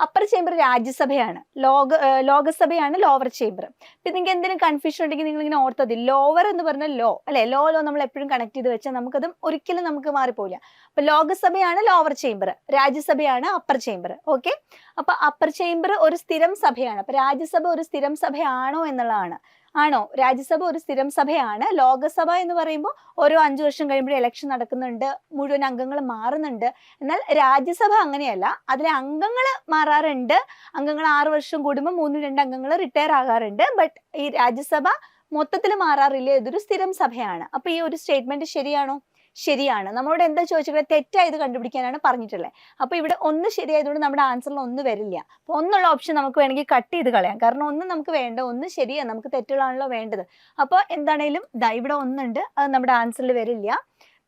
അപ്പർ ചേംബർ രാജ്യസഭയാണ്. ലോക ലോകസഭയാണ് ലോവർ ചേംബർ ഇപ്പൊ നിങ്ങൾക്ക് എന്തെങ്കിലും കൺഫ്യൂഷൻ ഉണ്ടെങ്കിൽ നിങ്ങൾ ഇങ്ങനെ ഓർത്തത്. ലോവർ എന്ന് പറഞ്ഞാൽ ലോ അല്ലെ? ലോ ലോ നമ്മൾ എപ്പോഴും കണക്ട് ചെയ്ത് വെച്ചാൽ നമുക്കത് ഒരിക്കലും നമുക്ക് മാറിപ്പോയില്ല അപ്പൊ ലോകസഭയാണ് ലോവർ ചേംബർ രാജ്യസഭയാണ് അപ്പർ ചേംബർ ഓക്കെ അപ്പൊ അപ്പർ ചേംബർ ഒരു സ്ഥിരം സഭയാണ്. അപ്പൊ രാജ്യസഭ ഒരു സ്ഥിരം സഭയാണോ എന്നുള്ളതാണ്. ആണോ? രാജ്യസഭ ഒരു സ്ഥിരം സഭയാണ്. ലോകസഭ എന്ന് പറയുമ്പോൾ ഓരോ അഞ്ചു വർഷം കഴിയുമ്പോൾ ഇലക്ഷൻ നടക്കുന്നുണ്ട്. മുഴുവൻ അംഗങ്ങൾ മാറുന്നുണ്ട്. എന്നാൽ രാജ്യസഭ അങ്ങനെയല്ല. അതിലെ അംഗങ്ങൾ മാറാറുണ്ട്. അംഗങ്ങൾ ആറ് വർഷം കൂടുമ്പോൾ മൂന്ന് രണ്ട് അംഗങ്ങൾ റിട്ടയർ ആകാറുണ്ട്. ബട്ട് ഈ രാജ്യസഭ മൊത്തത്തിൽ മാറാറില്ല. ഇതൊരു സ്ഥിരം സഭയാണ്. അപ്പൊ ഈ ഒരു സ്റ്റേറ്റ്മെന്റ് ശരിയാണോ? ശരിയാണ്. നമ്മളോട് എന്താ ചോദിച്ചത് തെറ്റായത് കണ്ടുപിടിക്കാനാണ് പറഞ്ഞിട്ടുള്ളത് അപ്പൊ ഇവിടെ ഒന്ന് ശരിയായതുകൊണ്ട് നമ്മുടെ ആൻസറിൽ ഒന്ന് വരില്ല. അപ്പൊ ഒന്നുള്ള ഓപ്ഷൻ നമുക്ക് വേണമെങ്കിൽ കട്ട് ചെയ്ത് കളയാം. കാരണം ഒന്ന് നമുക്ക് വേണ്ട ഒന്ന് ശരിയാണ് നമുക്ക് തെറ്റുകളാണല്ലോ വേണ്ടത്. അപ്പോൾ എന്താണേലും ദാ ഇവിടെ ഒന്നുണ്ട് അത് നമ്മുടെ ആൻസറിൽ വരില്ല.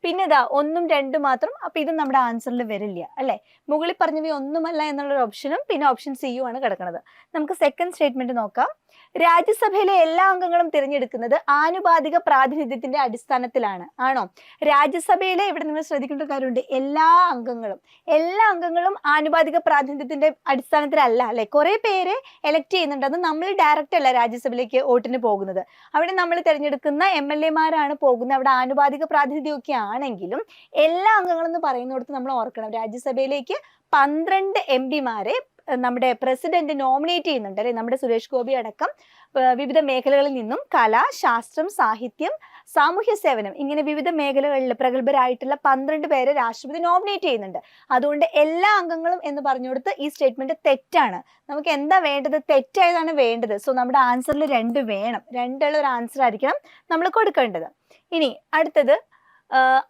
പിന്നെ ഇതാ ഒന്നും രണ്ടും മാത്രം അപ്പൊ ഇത് നമ്മുടെ ആൻസറിൽ വരില്ല അല്ലെ? മുകളിൽ പറഞ്ഞവ ഒന്നുമല്ല എന്നുള്ള ഓപ്ഷനും പിന്നെ ഓപ്ഷൻ സിയും ആണ് കിടക്കുന്നത് നമുക്ക് സെക്കൻഡ് സ്റ്റേറ്റ്മെന്റ് നോക്കാം. രാജ്യസഭയിലെ എല്ലാ അംഗങ്ങളും തിരഞ്ഞെടുക്കുന്നത് ആനുപാതിക പ്രാതിനിധ്യത്തിന്റെ അടിസ്ഥാനത്തിലാണ്. ആണോ? രാജ്യസഭയിലെ ഇവിടെ നിങ്ങൾ ശ്രദ്ധിക്കേണ്ട കാര്യമുണ്ട്. എല്ലാ അംഗങ്ങളും എല്ലാ അംഗങ്ങളും ആനുപാതിക പ്രാതിനിധ്യത്തിന്റെ അടിസ്ഥാനത്തിലല്ല അല്ലെ? കുറെ പേരെ എലക്ട് ചെയ്യുന്നുണ്ട്. അത് നമ്മൾ ഡയറക്റ്റ് അല്ല രാജ്യസഭയിലേക്ക് വോട്ടിന് പോകുന്നത്. അവിടെ നമ്മൾ തിരഞ്ഞെടുക്കുന്ന എം എൽ എമാരാണ് പോകുന്നത്. അവിടെ ആനുപാതിക പ്രാതിനിധ്യമൊക്കെ ആണെങ്കിലും എല്ലാ അംഗങ്ങളും എന്ന് പറയുന്നിടത്ത് നമ്മൾ ഓർക്കണം. രാജ്യസഭയിലേക്ക് പന്ത്രണ്ട് എം പിമാരെ നമ്മുടെ പ്രസിഡന്റ് നോമിനേറ്റ് ചെയ്യുന്നുണ്ട് അല്ലെ? നമ്മുടെ സുരേഷ് ഗോപി അടക്കം വിവിധ മേഖലകളിൽ നിന്നും കല ശാസ്ത്രം സാഹിത്യം സാമൂഹ്യ സേവനം ഇങ്ങനെ വിവിധ മേഖലകളിൽ പ്രഗത്ഭരായിട്ടുള്ള പന്ത്രണ്ട് പേരെ രാഷ്ട്രപതി നോമിനേറ്റ് ചെയ്യുന്നുണ്ട്. അതുകൊണ്ട് എല്ലാ അംഗങ്ങളും എന്ന് പറഞ്ഞു പറഞ്ഞുകൊടുത്ത് ഈ സ്റ്റേറ്റ്മെന്റ് തെറ്റാണ്. നമുക്ക് എന്താ വേണ്ടത്? തെറ്റായതാണ് വേണ്ടത്. സോ നമ്മുടെ ആൻസറിൽ രണ്ട് വേണം. രണ്ടുള്ള ഒരു ആൻസർ ആയിരിക്കണം നമ്മൾ കൊടുക്കേണ്ടത്. ഇനി അടുത്തത്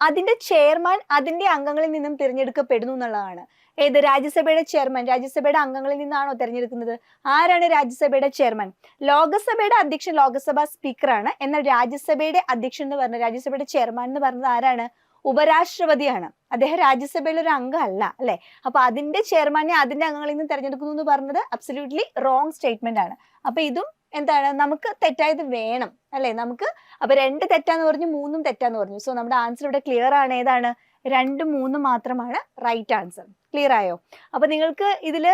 അതിന്റെ ചെയർമാൻ അതിന്റെ അംഗങ്ങളിൽ നിന്നും തിരഞ്ഞെടുക്കപ്പെടുന്നു എന്നുള്ളതാണ്. ഏത് രാജ്യസഭയുടെ ചെയർമാൻ? രാജ്യസഭയുടെ അംഗങ്ങളിൽ നിന്നാണോ തെരഞ്ഞെടുക്കുന്നത്? ആരാണ് രാജ്യസഭയുടെ ചെയർമാൻ? ലോകസഭയുടെ അധ്യക്ഷൻ ലോകസഭാ സ്പീക്കറാണ്. എന്നാൽ രാജ്യസഭയുടെ അധ്യക്ഷൻ എന്ന് പറഞ്ഞ രാജ്യസഭയുടെ ചെയർമാൻ എന്ന് പറഞ്ഞത് ആരാണ്? ഉപരാഷ്ട്രപതിയാണ്. അദ്ദേഹം രാജ്യസഭയിലെ ഒരു അംഗമല്ല അല്ലെ? അപ്പൊ അതിന്റെ ചെയർമാനെ അതിന്റെ അംഗങ്ങളിൽ നിന്ന് തെരഞ്ഞെടുക്കുന്നു എന്ന് പറഞ്ഞത് അബ്സല്യൂട്ട്ലി റോങ് സ്റ്റേറ്റ്മെന്റ് ആണ്. അപ്പൊ ഇതും എന്താണ്? നമുക്ക് തെറ്റായത് വേണം അല്ലെ? നമുക്ക് അപ്പൊ രണ്ട് തെറ്റാന്ന് പറഞ്ഞു മൂന്നും തെറ്റാന്ന് പറഞ്ഞു. സോ നമ്മുടെ ആൻസർ ഇവിടെ ക്ലിയർ ആണ്. ഏതാണ്? രണ്ടും മൂന്ന് മാത്രമാണ് റൈറ്റ് ആൻസർ ക്ലിയർ ആയോ? അപ്പൊ നിങ്ങൾക്ക് ഇതിൽ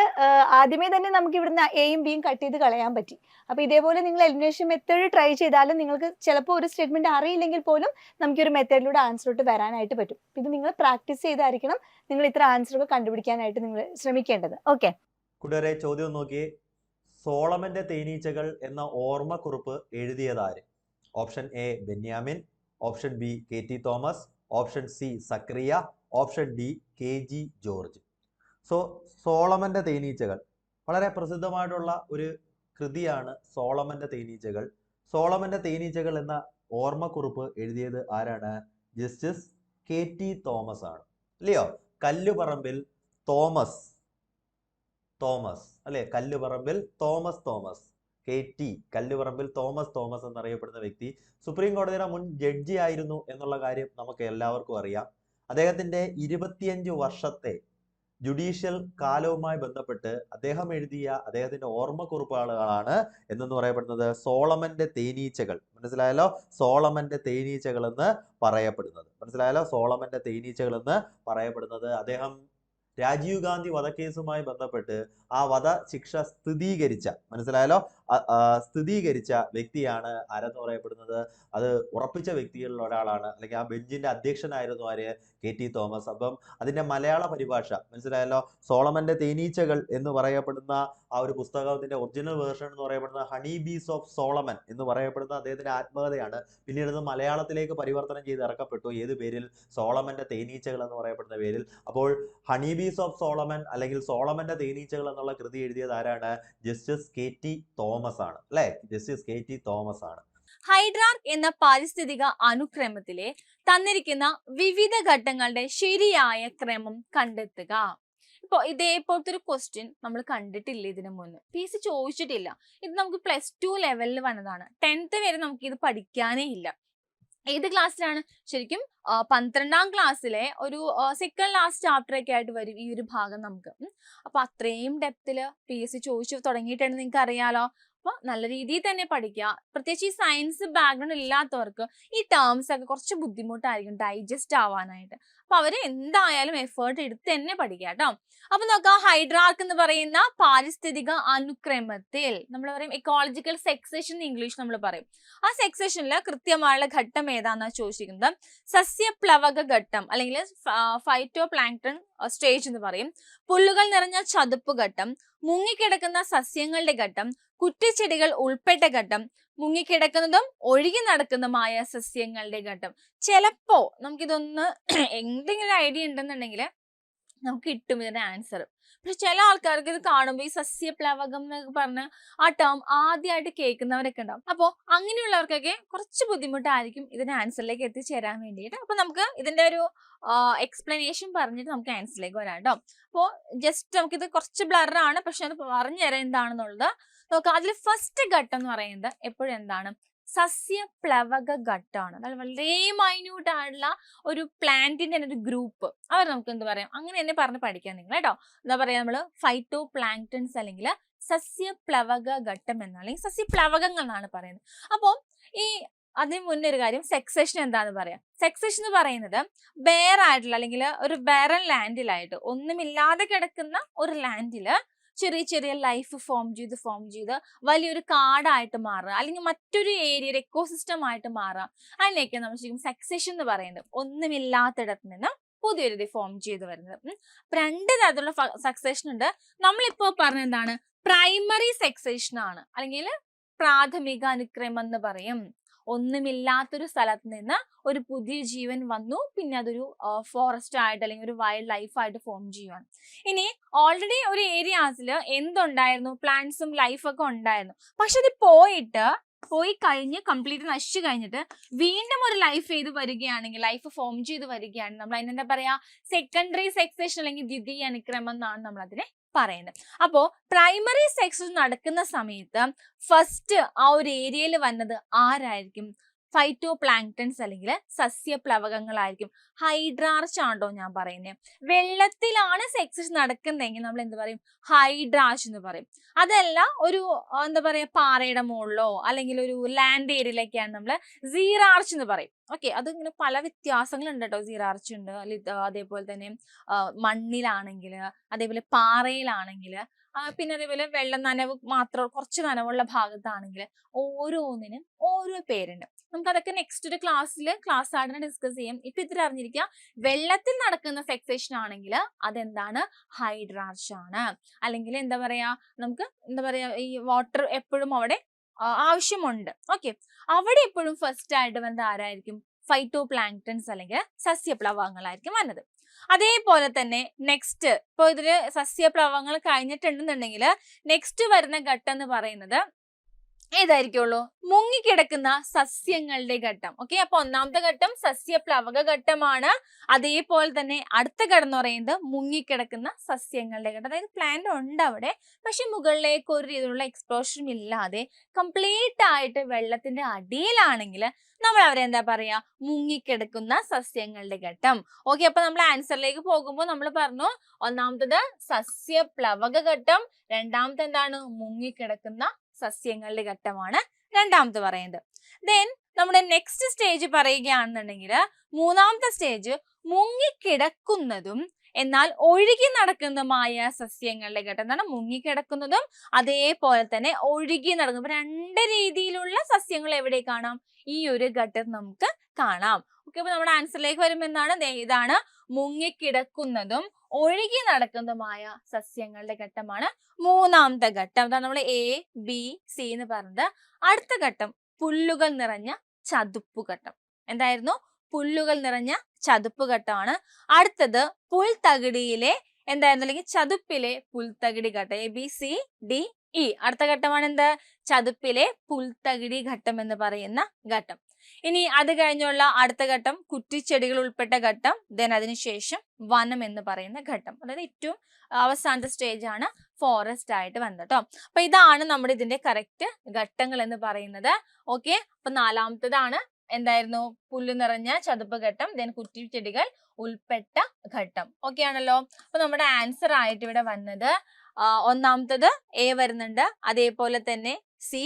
ആദ്യമേ തന്നെ നമുക്ക് ഇവിടുന്ന് എയും ബിയും കട്ട് ചെയ്ത് കളയാൻ പറ്റി. അപ്പൊ ഇതേപോലെ നിങ്ങൾ എലിമിനേഷൻ മെത്തേഡ് ട്രൈ ചെയ്താലും നിങ്ങൾക്ക് ചിലപ്പോൾ ഒരു സ്റ്റേറ്റ്മെന്റ് അറിയില്ലെങ്കിൽ പോലും നമുക്ക് ഒരു മെത്തേഡിലൂടെ ആൻസറോട്ട് വരാനായിട്ട് പറ്റും. ഇത് നിങ്ങൾ പ്രാക്ടീസ് ചെയ്തായിരിക്കണം നിങ്ങൾ ഇത്ര ആൻസറുകൾ കണ്ടുപിടിക്കാനായിട്ട് നിങ്ങൾ ശ്രമിക്കേണ്ടത്. ഓക്കെ കൂട്ടുകാരെ ചോദ്യം നോക്കിയേ. സോളമന്റെ തേനീച്ചകൾ എന്ന ഓർമ്മക്കുറിപ്പ് എഴുതിയതാര് option A Benyamin option B K T Thomas option C Zacharia option D K G George. So സോളമന്റെ തേനീച്ചകൾ വളരെ പ്രസിദ്ധമായിട്ടുള്ള ഒരു കൃതിയാണ് സോളമന്റെ തേനീച്ചകൾ. സോളമന്റെ തേനീച്ചകൾ എന്ന ഓർമ്മക്കുറിപ്പ് എഴുതിയത് ആരാണ്? ജസ്റ്റിസ് കെ ടി തോമസ് ആണ്. അല്ലയോ? കല്ലുപറമ്പിൽ തോമസ്. തോമസ്. അല്ലെ? കല്ലുപറമ്പിൽ തോമസ് തോമസ്. കെ ടി കല്ലുപറമ്പിൽ തോമസ് തോമസ് എന്നറിയപ്പെടുന്ന വ്യക്തി സുപ്രീം കോടതിയുടെ മുൻ ജഡ്ജി ആയിരുന്നു എന്നുള്ള കാര്യം നമുക്ക് എല്ലാവർക്കും അറിയാം. അദ്ദേഹത്തിന്റെ ഇരുപത്തിയഞ്ച് വർഷത്തെ ജുഡീഷ്യൽ കാലവുമായി ബന്ധപ്പെട്ട് അദ്ദേഹം എഴുതിയ അദ്ദേഹത്തിന്റെ ഓർമ്മക്കുറിപ്പുകളാണ് എന്നെന്ന് പറയപ്പെടുന്നത്. സോളമന്റെ തേനീച്ചകൾ. മനസ്സിലായല്ലോ? സോളമന്റെ തേനീച്ചകൾ എന്ന് പറയപ്പെടുന്നത്. മനസ്സിലായല്ലോ? സോളമന്റെ തേനീച്ചകൾ എന്ന് പറയപ്പെടുന്നത്. അദ്ദേഹം രാജീവ് ഗാന്ധി വധക്കേസുമായി ബന്ധപ്പെട്ട് ആ വധശിക്ഷ സ്ഥിരീകരിച്ച മനസ്സിലായല്ലോ? സ്ഥിരീകരിച്ച വ്യക്തിയാണ് ആരെന്ന് പറയപ്പെടുന്നത്? അത് ഉറപ്പിച്ച വ്യക്തികളിൽ ഒരാളാണ്. അല്ലെങ്കിൽ ആ ബെഞ്ചിന്റെ അധ്യക്ഷനായിരുന്നു ആര്? K T Thomas. അപ്പം അതിന്റെ മലയാള പരിഭാഷ മനസ്സിലായല്ലോ? സോളമന്റെ തേനീച്ചകൾ എന്ന് പറയപ്പെടുന്ന ആ ഒരു പുസ്തകത്തിന്റെ ഒറിജിനൽ വേർഷൻ എന്ന് പറയപ്പെടുന്ന ഹണി ബീസ് ഓഫ് സോളമൻ എന്ന് പറയപ്പെടുന്ന അദ്ദേഹത്തിന്റെ ആത്മകഥയാണ്. പിന്നീട് അത് മലയാളത്തിലേക്ക് പരിവർത്തനം ചെയ്ത് ഇറക്കപ്പെട്ടു. ഏത് പേരിൽ? സോളമന്റെ തേനീച്ചകൾ എന്ന് പറയപ്പെടുന്ന പേരിൽ. അപ്പോൾ ഹണി ബീസ് ഓഫ് സോളമൻ അല്ലെങ്കിൽ സോളമന്റെ തേനീച്ചകൾ എന്നുള്ള കൃതി എഴുതിയത് ആരാണ്? ജസ്റ്റിസ് കെ ടി തോമസ് ആണ്. അല്ലെ? ജസ്റ്റിസ് കെ ടി തോമസ് ആണ്. ഹൈഡ്രാർക്ക് എന്ന പാരിസ്ഥിതിക അനുക്രമത്തിലെ തന്നിരിക്കുന്ന വിവിധ ഘട്ടങ്ങളുടെ ശരിയായ ക്രമം കണ്ടെത്തുക. ഇപ്പൊ ഇതേപോലത്തെ ഒരു ക്വസ്റ്റ്യൻ നമ്മൾ കണ്ടിട്ടില്ല ഇതിനു മുന്ന്. പി സി ചോദിച്ചിട്ടില്ല. ഇത് നമുക്ക് പ്ലസ് ടു ലെവലിൽ വന്നതാണ്. ടെൻത്ത് വരെ നമുക്ക് ഇത് പഠിക്കാനേ ഇല്ല. ഏത് ക്ലാസ്സിലാണ് ശരിക്കും പന്ത്രണ്ടാം ക്ലാസ്സിലെ ഒരു സെക്കൻഡ് ലാസ്റ്റ് ചാപ്റ്റർ ഒക്കെ ആയിട്ട് വരും ഈ ഒരു ഭാഗം നമുക്ക്. അപ്പൊ അത്രയും ഡെപ്തിൽ പി എസ് സി ചോദിച്ചു തുടങ്ങിയിട്ടുണ്ട് നിങ്ങൾക്ക് അറിയാലോ അപ്പൊ നല്ല രീതിയിൽ തന്നെ പഠിക്കുക. പ്രത്യേകിച്ച് ഈ സയൻസ് ബാക്ക്ഗ്രൗണ്ട് ഇല്ലാത്തവർക്ക് ഈ ടേംസ് ഒക്കെ കുറച്ച് ബുദ്ധിമുട്ടായിരിക്കും ഡൈജസ്റ്റ് ആവാനായിട്ട്. അപ്പൊ അവർ എന്തായാലും എഫേർട്ട് എടുത്ത് തന്നെ പഠിക്കുക കേട്ടോ. അപ്പൊ നോക്കാം ഹൈഡ്രാർക്ക് എന്ന് പറയുന്ന പാരിസ്ഥിതിക അനുക്രമത്തിൽ നമ്മൾ പറയും എക്കോളജിക്കൽ സെക്സേഷൻ ഇംഗ്ലീഷ് നമ്മൾ പറയും. ആ സെക്സേഷനിൽ കൃത്യമായുള്ള ഘട്ടം ഏതാണെന്നാണ് ചോദിച്ചിരിക്കുന്നത്? സസ്യപ്ലവക ഘട്ടം അല്ലെങ്കിൽ ഫൈറ്റോ പ്ലാങ്ക്ടൺ സ്റ്റേജ് എന്ന് പറയും. പുല്ലുകൾ നിറഞ്ഞ ചതുപ്പ് ഘട്ടം. മുങ്ങിക്കിടക്കുന്ന സസ്യങ്ങളുടെ ഘട്ടം കുറ്റിച്ചെടികൾ ഉൾപ്പെട്ട ഘട്ടം മുങ്ങിക്കിടക്കുന്നതും ഒഴുകി നടക്കുന്നതുമായ സസ്യങ്ങളുടെ ഘട്ടം. ചിലപ്പോ നമുക്കിതൊന്ന് എന്തെങ്കിലും ഐഡിയ ഉണ്ടെന്നുണ്ടെങ്കിൽ നമുക്ക് കിട്ടും ഇതിന്റെ ആൻസർ പക്ഷെ ചില ആൾക്കാർക്ക് ഇത് കാണുമ്പോൾ ഈ സസ്യപ്ലവകം എന്നൊക്കെ പറഞ്ഞ ആ ടേം ആദ്യമായിട്ട് കേൾക്കുന്നവരൊക്കെ ഉണ്ടാവും. അപ്പോൾ അങ്ങനെയുള്ളവർക്കൊക്കെ കുറച്ച് ബുദ്ധിമുട്ടായിരിക്കും ഇതിന്റെ ആൻസറിലേക്ക് എത്തിച്ചേരാൻ വേണ്ടിയിട്ട്. അപ്പൊ നമുക്ക് ഇതിന്റെ ഒരു എക്സ്പ്ലനേഷൻ പറഞ്ഞിട്ട് നമുക്ക് ആൻസറിലേക്ക് വരാം കേട്ടോ. അപ്പോൾ ജസ്റ്റ് നമുക്കിത് കുറച്ച് ബ്ലറാണ് പക്ഷെ അത് പറഞ്ഞു തരാം എന്താണെന്നുള്ളത്. നോക്കാം അതിൽ ഫസ്റ്റ് ഘട്ടം എന്ന് പറയുന്നത് എപ്പോഴും എന്താണ് സസ്യപ്ലവക ഘട്ടമാണ് അതായത് വളരെ മൈന്യൂട്ട് ആയിട്ടുള്ള ഒരു പ്ലാന്റിന്റെ തന്നെ ഒരു ഗ്രൂപ്പ് അവർ നമുക്ക് എന്ത് പറയാം? അങ്ങനെ തന്നെ പറഞ്ഞ് പഠിക്കാൻ നിങ്ങൾ കേട്ടോ. എന്താ പറയാ? നമ്മൾ ഫൈറ്റോ പ്ലാങ്ക്ടൺസ് അല്ലെങ്കിൽ സസ്യപ്ലവക ഘട്ടം എന്നാണ് അല്ലെങ്കിൽ സസ്യപ്ലവകങ്ങൾ എന്നാണ് പറയുന്നത്. അപ്പോൾ ഈ അതിന് മുന്നേ ഒരു കാര്യം സെക്സേഷൻ എന്താന്ന് പറയാം? സെക്സേഷൻ എന്ന് പറയുന്നത് ബെയർ ആയിട്ടുള്ള അല്ലെങ്കിൽ ഒരു ബെറൻ ലാൻഡിലായിട്ട് ഒന്നുമില്ലാതെ കിടക്കുന്ന ഒരു ലാൻഡിൽ ചെറിയ ചെറിയ ലൈഫ് ഫോം ചെയ്ത് ഫോം ചെയ്ത് വലിയൊരു കാടായിട്ട് മാറുക. അല്ലെങ്കിൽ മറ്റൊരു ഏരിയ എക്കോസിസ്റ്റം ആയിട്ട് മാറുക അതിനൊക്കെ നമ്മൾ ശരിക്കും സെക്സേഷൻ എന്ന് പറയുന്നത്. ഒന്നുമില്ലാത്തിടത്ത് നിന്ന് പുതിയൊരു ഇത് ഫോം ചെയ്ത് വരുന്നത്. അപ്പൊ രണ്ട് തരത്തിലുള്ള സക്സേഷൻ ഉണ്ട്. നമ്മളിപ്പോ പറഞ്ഞ എന്താണ്? പ്രൈമറി സക്സേഷൻ ആണ്. അല്ലെങ്കിൽ പ്രാഥമിക അനുക്രമം എന്ന് പറയും. ഒന്നുമില്ലാത്തൊരു സ്ഥലത്ത് നിന്ന് ഒരു പുതിയ ജീവൻ വന്നു. പിന്നെ അതൊരു ഫോറസ്റ്റ് ആയിട്ട് അല്ലെങ്കിൽ ഒരു വൈൽഡ് ലൈഫ് ആയിട്ട് ഫോം ചെയ്യുവാണ്. ഇനി ഓൾറെഡി ഒരു ഏരിയാസിൽ എന്തുണ്ടായിരുന്നു? പ്ലാന്റ്സും ലൈഫൊക്കെ ഉണ്ടായിരുന്നു. പക്ഷെ അത് പോയിട്ട് പോയി കഴിഞ്ഞ് കംപ്ലീറ്റ് നശിച്ചു കഴിഞ്ഞിട്ട് വീണ്ടും ഒരു ലൈഫ് ചെയ്ത് വരികയാണെങ്കിൽ ലൈഫ് ഫോം ചെയ്ത് വരികയാണെങ്കിൽ നമ്മൾ അതിനെന്താ പറയാ? സെക്കൻഡറി സെക്സേഷൻ അല്ലെങ്കിൽ ദ്വിതീയ അനുക്രമം എന്നാണ് നമ്മൾ അതിനെ പറയുന്നത്. അപ്പോ പ്രൈമറി സെക്ഷൻ നടക്കുന്ന സമയത്ത് ഫസ്റ്റ് ആ ഒരു ഏരിയയിൽ വന്നത് ആരായിരിക്കും? ഫൈറ്റോ പ്ലാങ്ക്ടൺസ് അല്ലെങ്കിൽ സസ്യപ്ലവകങ്ങളായിരിക്കും. ഹൈഡ്രാർച്ച് ആണോ ഞാൻ പറയുന്നത് വെള്ളത്തിലാണ് സെക്സസ് നടക്കുന്നതെങ്കിൽ നമ്മൾ എന്ത് പറയും? ഹൈഡ്രാഷ് എന്ന് പറയും. അതല്ല ഒരു എന്താ പറയാ പാറയുടെ മുകളിലോ അല്ലെങ്കിൽ ഒരു ലാൻഡ് ഏരിയയിലേക്കാണ് നമ്മൾ സീറാർച്ച് എന്ന് പറയും. ഓക്കെ അത് ഇങ്ങനെ പല വ്യത്യാസങ്ങളുണ്ട് കേട്ടോ. സീറാർച്ച് ഉണ്ട് അതേപോലെ തന്നെ മണ്ണിലാണെങ്കിൽ അതേപോലെ പാറയിലാണെങ്കിൽ പിന്നെ അതേപോലെ വെള്ളം നനവ് മാത്രം കുറച്ച് നനവുള്ള ഭാഗത്താണെങ്കിൽ ഓരോന്നിനും ഓരോ പേരുണ്ട്. നമുക്ക് അതൊക്കെ നെക്സ്റ്റ് ഒരു ക്ലാസ്സിൽ ക്ലാസ് ആയിട്ട് ഡിസ്കസ് ചെയ്യും. ഇപ്പൊ ഇത്ര അറിഞ്ഞിരിക്കുക. വെള്ളത്തിൽ നടക്കുന്ന സെക്സേഷൻ ആണെങ്കിൽ അതെന്താണ്? ഹൈഡ്രാർഷ് ആണ്. അല്ലെങ്കിൽ എന്താ പറയാ? നമുക്ക് എന്താ പറയാ? ഈ വാട്ടർ എപ്പോഴും അവിടെ ആവശ്യമുണ്ട്. ഓക്കെ അവിടെ എപ്പോഴും ഫസ്റ്റ് ആയിട്ട് വന്നത് ആരായിരിക്കും? ഫൈറ്റോ പ്ലാങ്ക്ടൺസ് അല്ലെങ്കിൽ സസ്യപ്ലവങ്ങളായിരിക്കും വന്നത്. അതേപോലെ തന്നെ നെക്സ്റ്റ് ഇപ്പൊ ഇതിൽ സസ്യപ്ലവങ്ങൾ കഴിഞ്ഞിട്ടുണ്ടെന്നുണ്ടെങ്കിൽ നെക്സ്റ്റ് വരുന്ന ഘട്ടം എന്ന് പറയുന്നത് ഏതായിരിക്കുള്ളൂ? മുങ്ങിക്കിടക്കുന്ന സസ്യങ്ങളുടെ ഘട്ടം. ഓക്കെ? അപ്പൊ ഒന്നാമത്തെ ഘട്ടം സസ്യപ്ലവക ഘട്ടമാണ്. അതേപോലെ തന്നെ അടുത്ത ഘട്ടം എന്ന് പറയുന്നത് മുങ്ങിക്കിടക്കുന്ന സസ്യങ്ങളുടെ ഘട്ടം. അതായത് പ്ലാന്റ് ഉണ്ട് അവിടെ പക്ഷെ മുകളിലേക്ക് ഒരു രീതിയിലുള്ള എക്സ്പ്ലോഷനും ഇല്ലാതെ കംപ്ലീറ്റ് ആയിട്ട് വെള്ളത്തിന്റെ അടിയിലാണെങ്കിൽ നമ്മൾ അവരെ എന്താ പറയാ? മുങ്ങിക്കിടക്കുന്ന സസ്യങ്ങളുടെ ഘട്ടം. ഓക്കെ? അപ്പൊ നമ്മൾ ആൻസറിലേക്ക് പോകുമ്പോൾ നമ്മൾ പറഞ്ഞു ഒന്നാമത്തത് സസ്യപ്ലവക ഘട്ടം രണ്ടാമത്തെ എന്താണ്? മുങ്ങിക്കിടക്കുന്ന സസ്യങ്ങളുടെ ഘട്ടമാണ് രണ്ടാമത് പറയുന്നത്. ദെൻ നമ്മുടെ നെക്സ്റ്റ് സ്റ്റേജ് പറയുകയാണെന്നുണ്ടെങ്കിൽ മൂന്നാമത്തെ സ്റ്റേജ് മുങ്ങിക്കിടക്കുന്നതും എന്നാൽ ഒഴുകി നടക്കുന്നതുമായ സസ്യങ്ങളുടെ ഘട്ടം എന്താണ് മുങ്ങിക്കിടക്കുന്നതും അതേപോലെ തന്നെ ഒഴുകി നടക്കും. രണ്ട് രീതിയിലുള്ള സസ്യങ്ങൾ എവിടെ കാണാം? ഈ ഒരു ഘട്ടം നമുക്ക് കാണാം. ഓക്കെ അപ്പൊ നമ്മുടെ ആൻസറിലേക്ക് വരുമ്പോൾ എന്താണ്? ഇതാണ് മുങ്ങിക്കിടക്കുന്നതും ഒഴുകി നടക്കുന്നതുമായ സസ്യങ്ങളുടെ ഘട്ടമാണ് മൂന്നാമത്തെ ഘട്ടം. അതാണ് നമ്മൾ എ ബി സി എന്ന് പറഞ്ഞത്. അടുത്ത ഘട്ടം പുല്ലുകൾ നിറഞ്ഞ ചതുപ്പ് ഘട്ടം. എന്തായിരുന്നു? പുല്ലുകൾ നിറഞ്ഞ ചതുപ്പ് ഘട്ടമാണ്. അടുത്തത് പുൽത്തകിടിയിലെ എന്തായിരുന്നു? അല്ലെങ്കിൽ ചതുപ്പിലെ പുൽത്തകിടി ഘട്ടം. A B C D E അടുത്ത ഘട്ടമാണ് എന്ത് ചതുപ്പിലെ പുൽത്തകിടി ഘട്ടം എന്ന് പറയുന്ന ഘട്ടം. ഇനി അത് കഴിഞ്ഞുള്ള അടുത്ത ഘട്ടം കുറ്റിച്ചെടികൾ ഉൾപ്പെട്ട ഘട്ടം ദെൻ അതിനുശേഷം വനം എന്ന് പറയുന്ന ഘട്ടം. അതായത് ഏറ്റവും അവസാനത്തെ സ്റ്റേജ് ആണ് ഫോറസ്റ്റ് ആയിട്ട് വന്നത് കേട്ടോ അപ്പൊ ഇതാണ് നമ്മുടെ ഇതിന്റെ കറക്റ്റ് ഘട്ടങ്ങൾ എന്ന് പറയുന്നത്. ഓക്കെ അപ്പൊ നാലാമത്തതാണ് എന്തായിരുന്നു? പുല്ല് നിറഞ്ഞ ചതുപ്പ് ഘട്ടം ദെൻ കുറ്റിച്ചെടികൾ ഉൾപ്പെട്ട ഘട്ടം. ഓക്കെ ആണല്ലോ? അപ്പൊ നമ്മുടെ ആൻസർ ആയിട്ട് ഇവിടെ വന്നത് ഒന്നാമത്തത് എ വരുന്നുണ്ട്. അതേപോലെ തന്നെ സി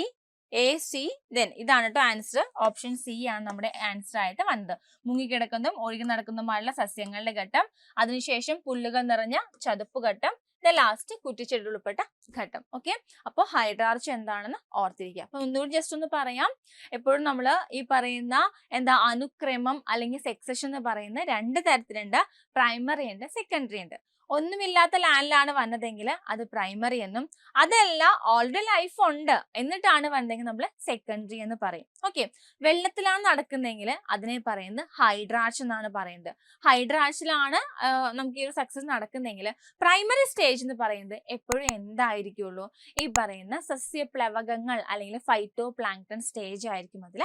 എ സി ദെൻ ഇതാണ് കേട്ടോ ആൻസർ ഓപ്ഷൻ സി ആണ് നമ്മുടെ ആൻസർ ആയിട്ട് വന്നത്. മുങ്ങിക്കിടക്കുന്നതും ഒഴുകി നടക്കുന്നതുമായുള്ള സസ്യങ്ങളുടെ ഘട്ടം അതിനുശേഷം പുല്ലുകൾ നിറഞ്ഞ ചതുപ്പ് ഘട്ടം ദ ലാസ്റ്റ് കുറ്റിച്ചെടി ഉൾപ്പെട്ട ഘട്ടം. ഓക്കെ അപ്പോൾ ഹൈഡ്രാർച്ച് എന്താണെന്ന് ഓർത്തിരിക്കുക. അപ്പൊ ഒന്നുകൂടി ജസ്റ്റ് ഒന്ന് പറയാം. എപ്പോഴും നമ്മൾ ഈ പറയുന്ന എന്താ അനുക്രമം അല്ലെങ്കിൽ സെക്സഷൻ എന്ന് പറയുന്ന രണ്ട് തരത്തിലുണ്ട്. പ്രൈമറി ഉണ്ട് സെക്കൻഡറി ഉണ്ട്. ഒന്നുമില്ലാത്ത ലാൻഡിലാണ് വന്നതെങ്കിൽ അത് പ്രൈമറി എന്നും അതല്ല ഓൾറെഡി ലൈഫ് ഉണ്ട് എന്നിട്ടാണ് വന്നതെങ്കിൽ നമ്മൾ സെക്കൻഡറി എന്ന് പറയും. ഓക്കെ. വെള്ളത്തിലാണ് നടക്കുന്നതെങ്കിൽ അതിനെ പറയുന്നത് ഹൈഡ്രാഷ് എന്നാണ് പറയുന്നത്. ഹൈഡ്രാഷിലാണ് നമുക്ക് ഈ ഒരു സക്സസ് നടക്കുന്നതെങ്കിൽ പ്രൈമറി സ്റ്റേജ് എന്ന് പറയുന്നത് എപ്പോഴും എന്തായിരിക്കുള്ളൂ? ഈ പറയുന്ന സസ്യപ്ലവകങ്ങൾ അല്ലെങ്കിൽ ഫൈറ്റോ പ്ലാങ്ക്ടൺ സ്റ്റേജ് ആയിരിക്കും അതിൽ